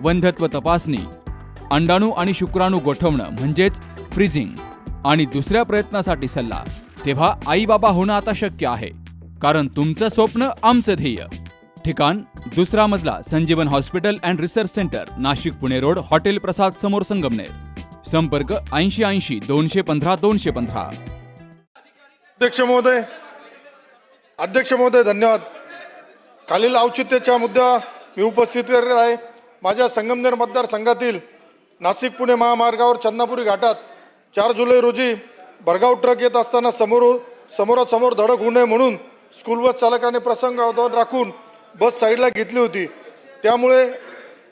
वंध्यत्व तपासणी अंडाणू आणि शुक्राणू गोठवणं म्हणजेच फ्रीजिंग आणि दुसऱ्या प्रयत्नासाठी सल्ला तेव्हा आई बाबा होणं आता शक्य आहे कारण तुमचं स्वप्न आमचं ध्येय. ठिकाण दुसरा मजला Sanjeevan hospital and research centre Nashik Pune road hotel Prasad समोर संगमनेर. संपर्क ऐंशी ऐंशी दोनशे पंधरा दोनशे पंधरा. अध्यक्ष महोदय अध्यक्ष महोदय धन्यवाद. खालील औचित्याच्या मुद्दा मी उपस्थित करत आहे. माझ्या संगमनेर मतदारसंघातील नाशिक पुणे महामार्गावर चंदापुरी घाटात चार जुलै रोजी भरगाव ट्रक येत असताना समोर समोरासमोर धडक होऊ नये म्हणून स्कूल बस चालकाने प्रसंग अवधान राखून बस साईडला घेतली होती. त्यामुळे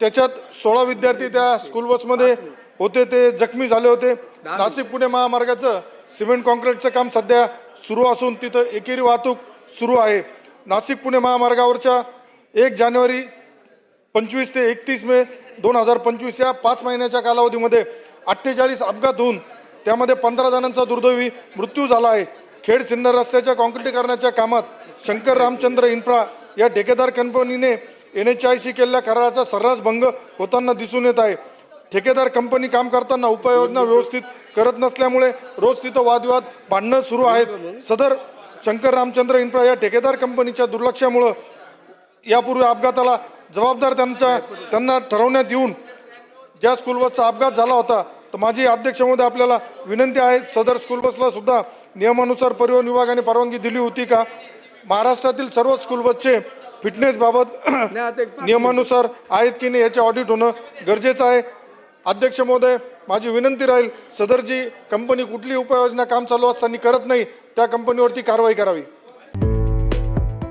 त्याच्यात सोळा विद्यार्थी त्या स्कूल बसमध्ये होते ते जखमी झाले होते. नाशिक पुणे महामार्गाचं सिमेंट कॉन्क्रीटचं काम सध्या सुरू असून तिथं एकेरी वाहतूक सुरू आहे. नाशिक पुणे महामार्गावरच्या एक जानेवारी पंचवीस ते एकतीस मे दोन हजार पंचवीस या पाच महिन्याच्या कालावधीमध्ये अठ्ठेचाळीस अपघात होऊन त्यामध्ये पंधरा जणांचा दुर्दैवी मृत्यू झाला आहे. खेड सिन्नर रस्त्याच्या कॉन्क्रिटीकरणाच्या कामात शंकर रामचंद्र इन्फ्रा या ठेकेदार कंपनीने एन एच आय सी केलेल्या कराराचा सर्रास भंग होताना दिसून येत आहे. ठेकेदार कंपनी काम करताना उपाययोजना व्यवस्थित करत नसल्यामुळे रोज तिथं वादविवाद भांडणं सुरू आहेत. सदर शंकर रामचंद्र इन्फ्रा या ठेकेदार कंपनीच्या दुर्लक्षामुळं यापूर्वी अपघाताला जबाबदार त्यांच्या त्यांना ठरवण्यात येऊन ज्या स्कूल बसचा अपघात झाला होता तर माझी अध्यक्षमध्ये आपल्याला विनंती आहे सदर स्कूल बसला सुद्धा नियमानुसार परिवहन विभागाने परवानगी दिली होती का? महाराष्ट्रातील सर्व स्कूल बसचे फिटनेसबाबत नियमानुसार आहेत की नाही याचे ऑडिट होणं गरजेचं आहे. अध्यक्ष महोदय माझी विनंती राहील सदर जी कंपनी कुठली उपाययोजना काम चालू असताना करत नाही त्या कंपनीवरती कारवाई करावी.